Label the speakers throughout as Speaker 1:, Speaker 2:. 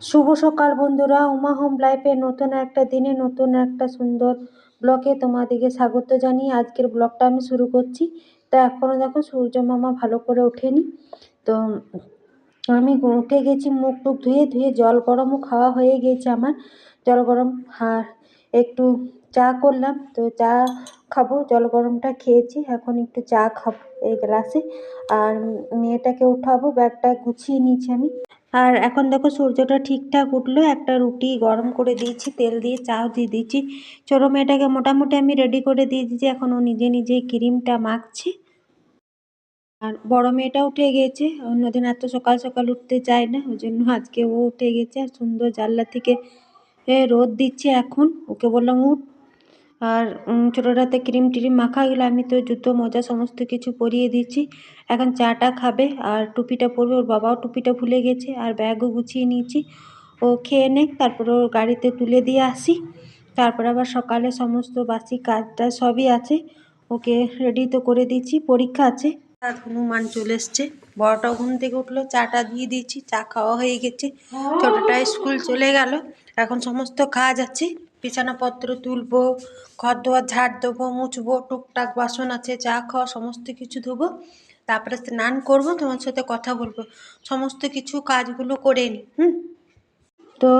Speaker 1: শুভ সকাল বন্ধুরা, উমা হোম লাইফে নতুন একটা দিনে, নতুন একটা সুন্দর ব্লকে তোমাদেরকে স্বাগত জানিয়ে আজকের ব্লগটা আমি শুরু করছি। তো এখনও দেখো সূর্য মামা ভালো করে ওঠেনি। তো আমি উঠে গেছি, মুখ টুক ধুয়ে ধুয়ে জল গরমও খাওয়া হয়ে গিয়েছে আমার। জল গরম আর একটু চা করলাম, তো চা খাব, জল গরমটা খেয়েছি, এখন একটু চা খাব এই গ্লাসে। আর মেয়েটাকে উঠাবো, ব্যাগটা গুছিয়ে নিয়েছি আমি। আর এখন দেখো সূর্যটা ঠিকঠাক উঠল, একটা রুটি গরম করে দিয়েছি, তেল দিয়ে চাও দিয়ে দিয়েছি। ছোটো মেয়েটাকে মোটামুটি আমি রেডি করে দিয়ে দিয়েছি, এখন ও নিজে নিজেই ক্রিমটা মাখছে। আর বড় মেয়েটা উঠে গেছে, অন্যদিন এত সকাল সকাল উঠতে চায় না, ওই জন্য আজকে ও উঠে গেছে, আর সুন্দর জানলা থেকে রোদ দিচ্ছে এখন। ওকে বললাম, উঠ। আর ছোটোটাতে ক্রিম ট্রিম মাখা গেলে আমি তো জুতো মোজা, সমস্ত কিছু পরিয়ে দিচ্ছি। এখন চাটা খাবে, আর টুপিটা পরবে, ওর বাবাও টুপিটা ভুলে গেছে, আর ব্যাগও গুছিয়ে নিয়েছি। ও খেয়ে নেক, তারপর ওর গাড়িতে তুলে দিয়ে আসি। তারপর আবার সকালে সমস্ত বাসি কাজটা সবই আছে, ওকে রেডি তো করে দিচ্ছি পরীক্ষা আছে। হনুমান চলে এসছে, বড়টা ঘুম থেকে উঠল, চাটা দিয়ে দিয়েছি, চা খাওয়া হয়ে গেছে। ছোটটা স্কুল চলে গেল, এখন সমস্ত কাজ আছে। বিছানাপত্র তুলবো ঘর দোয়ার ঝাড় দেবো, মুছবো, টুকটাক বাসন আছে, চা খাওয়া, সমস্ত কিছু ধোবো, তারপরে স্নান করব, তোমার সাথে কথা বলব। সমস্ত কিছু কাজগুলো করে নিই হুম? তো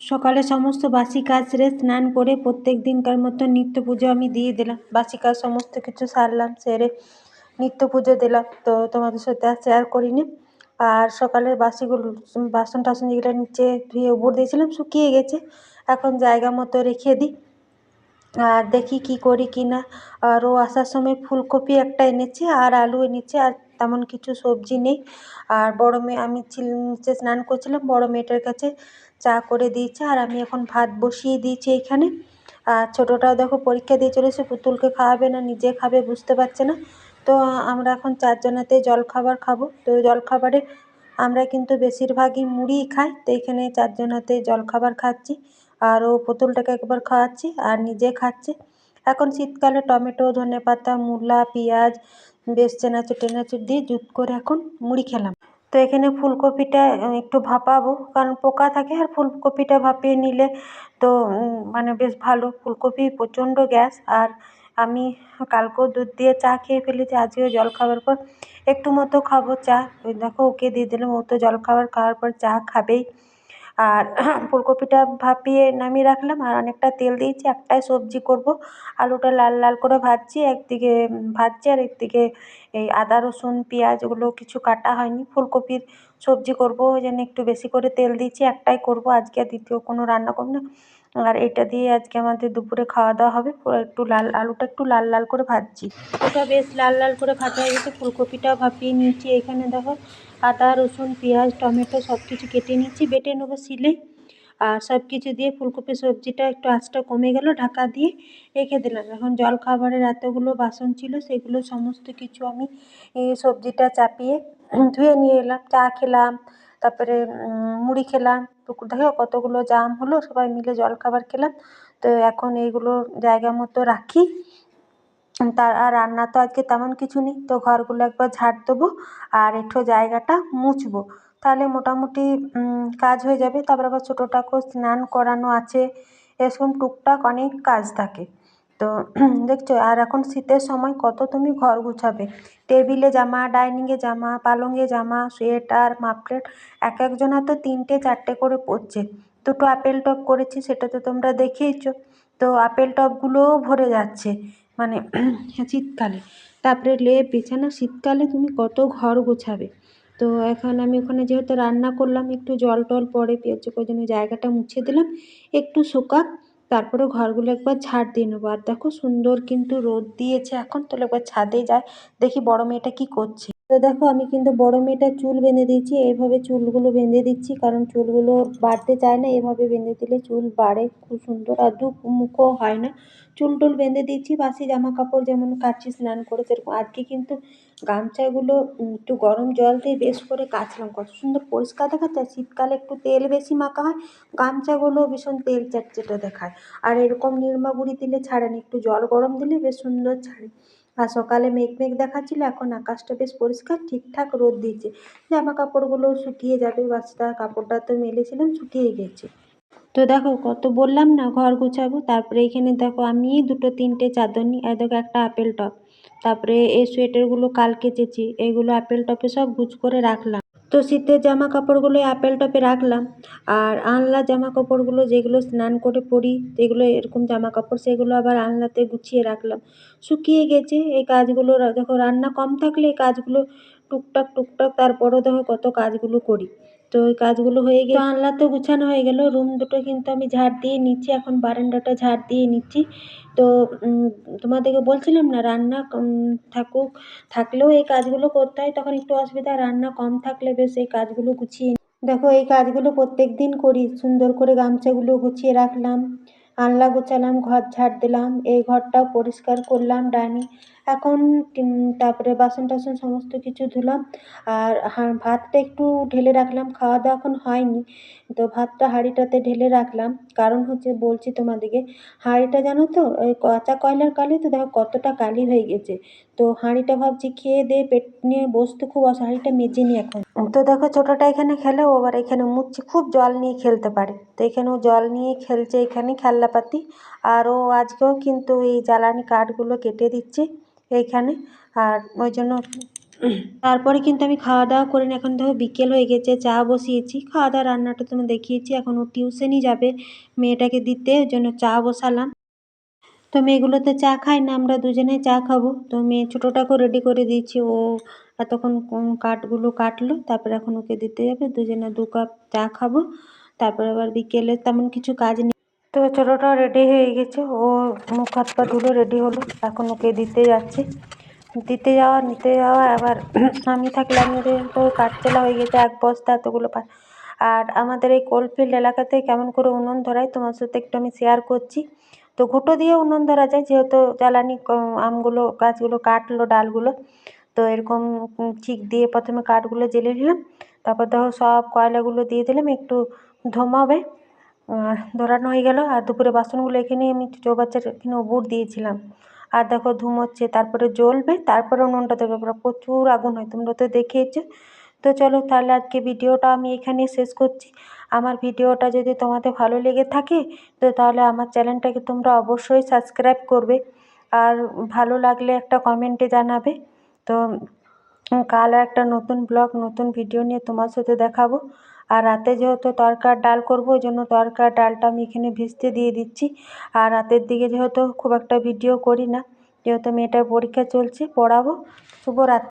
Speaker 1: সকালে সমস্ত বাসি কাজ স্নান করে প্রত্যেক দিনকার মতো নিত্য পুজো আমি দিয়ে দিলাম। বাসি কাজ সমস্ত কিছু সারলাম, সেরে নিত্য পুজো দিলাম। তো তোমাদের সাথে আর শেয়ার করিনি। আর সকালের বাসিগুলো বাসন টাসন যেগুলো নিচে ধুয়ে উপর দিয়েছিলাম, শুকিয়ে গেছে। এখন জায়গা মতো রেখে দিই। আর দেখি কি করি কি না। আর ও আসার সময় ফুলকপি একটা এনেছে, আর আলু এনেছে, আর তেমন কিছু সবজি নেই। আর বড় মেয়ে, আমি নিচে স্নান করছিলাম, বড় মেয়েটার কাছে চা করে দিয়েছে, আর আমি এখন ভাত বসিয়ে দিয়েছি এখানে। আর ছোটোটাও দেখো পরীক্ষা দিয়ে চলেছে, পুতুলকে খাওয়াবে না, নিজে খাবে, বুঝতে পারছে না। তো আমরা এখন চারজনাতে জলখাবার খাব। তো জলখাবারে আমরা কিন্তু বেশিরভাগই মুড়িই খাই, তো এখানে চারজনাতে জলখাবার খাচ্ছি। আর ও পুতুলটাকে একবার খাওয়াচ্ছি আর নিজে খাচ্ছে। এখন শীতকালে টমেটো, ধনে পাতা, মূলা, পেঁয়াজ, বেশ চেনাচুর টেনাচুর দিয়ে জুত করে এখন মুড়ি খেলাম। তো এখানে ফুলকপিটা একটু ভাপাবো, কারণ পোকা থাকে আর ফুলকপিটা ভাপিয়ে নিলে তো মানে বেশ ভালো। ফুলকপি প্রচণ্ড গ্যাস আর আমি কালকেও দুধ দিয়ে চা খেয়ে ফেলেছি, আজকেও জল খাওয়ার পর একটু মতো খাব চা। ওই দেখো ওকে দিয়ে দিলাম, ও তো জলখাবার খাওয়ার পর চা খাবেই। আর ফুলকপিটা ভাপিয়ে নামিয়ে রাখলাম, আর অনেকটা তেল দিয়েছি, একটাই সবজি করব। আলুটা লাল লাল করে ভাজছি, একদিকে ভাজছি আর একদিকে এই আদা, রসুন, পেঁয়াজ ওগুলো কিছু কাটা হয়নি। ফুলকপির সবজি করব ওই জন্য একটু বেশি করে তেল দিয়েছি, একটাই করব। আজকে আর দ্বিতীয় কোনো রান্না করব না। আর এটা দিয়ে আজকে আমাদের দুপুরে খাওয়া দাওয়া হবে। একটু লাল আলুটা একটু লাল লাল করে ভাজছি। ওটা বেশ লাল লাল করে ভাজা হয়ে গেছে। ফুলকপিটাও ভাপিয়ে নিয়েছি এখানে দেখো। আদা, রসুন, পেঁয়াজ, টমেটো সব কিছু কেটে নিয়েছি, বেটে নেব শিলে। আর সব কিছু দিয়ে ফুলকপি সবজিটা একটু আঁচটা কমে গেল, ঢাকা দিয়ে রেখে দিলাম। এখন জলখাবারের এতগুলো বাসন ছিল, সেগুলো সমস্ত কিছু আমি সবজিটা চাপিয়ে ধুয়ে নিয়ে এলাম। চা খেলাম তারপরে মুড়ি খেলাম, পুকুর দেখো কতগুলো জাম হলো, সবাই মিলে জলখাবার খেলাম। তো এখন এইগুলো জায়গা মতো রাখি। তার আর রান্না তো আজকে তেমন কিছু নেই, তো ঘরগুলো একবার ঝাড় দেবো আর একটু জায়গাটা মুছবো। তাহলে মোটামুটি কাজ হয়ে যাবে। তারপর আবার ছোটোটাকেও স্নান করানো আছে, এরকম টুকটাক অনেক কাজ থাকে। তো দেখছ, আর এখন শীতের সময় কত তুমি ঘর গুছাবে? টেবিলে জামা, ডাইনিংয়ে জামা পালঙে জামা, সোয়েটার, মাফলার, এক একজনা তো তিনটে, চারটে করে পরছে। দুটো আপেল টপ করেছি, সেটা তো তোমরা দেখেইছো তো আপেল টপগুলোও ভরে যাচ্ছে মানে শীতকালে। তারপরে লেপ, বিছানা, শীতকালে তুমি কত ঘর গোছাবে? তো এখন আমি ওখানে যেহেতু রান্না করলাম, একটু জল টল পরে পেঁয়াজ করে জন্য জায়গাটা মুছে দিলাম, একটু শোকাক। তারপরে ঘরগুলো একবার ঝাড় দিয়ে নেব। আর দেখো সুন্দর কিন্তু রোদ দিয়েছে, এখন তাহলে একবার ছাদে যায়, দেখি বড় মেয়েটা কি করছে। তো দেখো আমি কিন্তু বড় মেয়েটার চুল বেঁধে দিয়েছি, এইভাবে চুলগুলো বেঁধে দিচ্ছি, কারণ চুলগুলো বাড়তে চায় না এভাবে বেঁধে দিলে চুল বাড়ে খুব সুন্দর, আর দু মুখও হয় না। চুল টুল বেঁধে দিচ্ছি বাসি জামা কাপড় যেমন কাচি স্নান করে সেরকম আজকে কিন্তু গামছাগুলো একটু গরম জল দিয়ে বেশ করে কাচলাম। কত সুন্দর পরিষ্কার দেখাচ্ছে। আর শীতকালে একটু তেল বেশি মাখা হয়, গামছাগুলো ভীষণ তেল চ্যাটচ্যাটে দেখায়। আর এরকম নিরমা গুঁড়ি দিলে ছাড়ে না, একটু জল গরম দিলে বেশ সুন্দর ছাড়ে। আর সকালে মেঘ মেঘ দেখাচ্ছিল, এখন আকাশটা বেশ পরিষ্কার, ঠিকঠাক রোদ দিয়েছে। জামা কাপড়গুলোও শুকিয়ে যাবে, বাচ্চা কাপড়টা তো মেলেছিলাম, শুকিয়ে গেছে। তো দেখো, কত বললাম না, ঘর গুছাবো। তারপরে এখানে দেখো, আমি দুটো, তিনটে চাদর নিই। আর দেখো, একটা আপেল টপ। তারপরে এই সোয়েটারগুলো কাল কেচেছি এইগুলো আপেল টপে সব গুছ করে রাখলাম। তো শীতের জামা কাপড়গুলো আপেল টপে রাখলাম আর আনলা জামা কাপড়গুলো যেগুলো স্নান করে পরি, যেগুলো এরকম জামা কাপড় সেগুলো আবার আনলাতে গুছিয়ে রাখলাম। শুকিয়ে গেছে, এই কাজগুলো দেখো রান্না কম থাকলে এই কাজগুলো টুকটাক টুকটাক, তারপরও দেখো কত কাজগুলো করি। তো ওই কাজগুলো হয়ে গিয়ে আনলা তো গুছানো হয়ে গেল, রুম দুটো কিন্তু আমি ঝাড় দিয়ে নিচ্ছি, এখন বারান্দাটা ঝাড় দিয়ে নিচ্ছি। তো তোমাদেরকে বলছিলাম না, রান্না থাকুক, থাকলেও এই কাজগুলো করতে হয়, তখন একটু অসুবিধা, রান্না কম থাকলে বেশ এই কাজগুলো গুছিয়ে দেখো, এই কাজগুলো প্রত্যেক দিন করি, সুন্দর করে গামছাগুলো গুছিয়ে রাখলাম আনলা গোছালাম, ঘর ঝাড় দিলাম, এই ঘরটাও পরিষ্কার করলাম, ডাইনিং এখন তারপরে বাসন টাসন সমস্ত কিছু ধুলাম। আর ভাতটা একটু ঢেলে রাখলাম খাওয়া দাওয়া এখন হয়নি। তো ভাতটা হাঁড়িটাতে ঢেলে রাখলাম। কারণ হচ্ছে বলছি তোমাদেরকে, হাঁড়িটা জানো তো, ওই কাঁচা কয়লার কালি তো দেখো কতটা কালি হয়ে গেছে। তো হাঁড়িটা ভাবছি খেয়ে দিয়ে পেট নিয়ে বসতে খুব হাঁড়িটা মেজে নিই এখন। তো দেখো ছোটোটা এখানে খেলে, ও আবার এখানে মুচ্ছি, খুব জল নিয়ে খেলতে পারে। তো এখানেও জল নিয়ে খেলছে এখানে খেলনাপাতি আর ও আজকেও কিন্তু এই জ্বালানি কাঠগুলো কেটে দিচ্ছে। এইখানে। আর ওই জন্য তারপরে কিন্তু আমি খাওয়া দাওয়া করে নিই। এখন দেখো বিকেল হয়ে গেছে, চা বসিয়েছি। খাওয়া দাওয়া, রান্নাটা তোমায় দেখিয়েছি। এখন ও টিউশনই যাবে মেয়েটাকে দিতে, ওই জন্য চা বসালাম। তো মেয়েগুলো তো চা খায় না, আমরা দুজনে চা খাব। তো মেয়ে ছোটোটাকেও রেডি করে দিয়েছি। ও এতক্ষণ কাঠগুলো কাটলো, তারপরে এখন ওকে দিতে যাবে। দুজনে দু কাপ চা খাব। তারপরে আবার বিকেলে তেমন কিছু কাজ নেই। তো ছোটোটাও রেডি হয়ে গেছে। ও মুখ হাত পা ধুলো রেডি হলো। এখন ওকে দিতে যাচ্ছি। দিতে যাওয়া, নিতে যাওয়া, আবার আমি থাকলে আমাদের তো কাঠ চেলা হয়ে গেছে এক বস্তা, এতগুলো পা আর আমাদের এই কোলফিল্ড এলাকাতে কেমন করে উনুন ধরায়, তোমার সাথে একটু আমি শেয়ার করছি। তো ঘুঁটো দিয়ে উনুন ধরা যায়, যেহেতু জ্বালানি আমগুলো, গাছগুলো কাটলো, ডালগুলো। তো এরকম চিক দিয়ে প্রথমে কাঠগুলো জ্বেলে নিলাম। তারপর ধরো সব কয়লাগুলো দিয়ে দিলাম, একটু ধোমাবে। ধরানো হয়ে গেল। আর দুপুরে বাসনগুলো এখানে আমি চৌবাচ্চার এখানে উবুর দিয়েছিলাম। আর দেখো ধুমোচ্ছে তারপরে জ্বলবে তারপরে উনুনটা দেবে প্রচুর আগুন হয়, তোমরা তো দেখেইছো। তো চলো তাহলে আজকে ভিডিওটা আমি এখানেই শেষ করছি। আমার ভিডিওটা যদি তোমাদের ভালো লেগে থাকে, তো তাহলে আমার চ্যানেলটাকে তোমরা অবশ্যই সাবস্ক্রাইব করবে। আর ভালো লাগলে একটা কমেন্টে জানাবে। তো কাল একটা নতুন ব্লগ, নতুন ভিডিও নিয়ে তোমার সাথে দেখাবো। আর রাতে যেহেতু তরকার ডাল করব, ওই জন্য তরকার ডালটা আমি এখানে ভিজতে দিয়ে দিচ্ছি। আর রাতের দিকে যেহেতু খুব একটা ভিডিও করি না, যেহেতু মেয়েটার পরীক্ষা চলছে, পড়াবো। শুভরাত্রি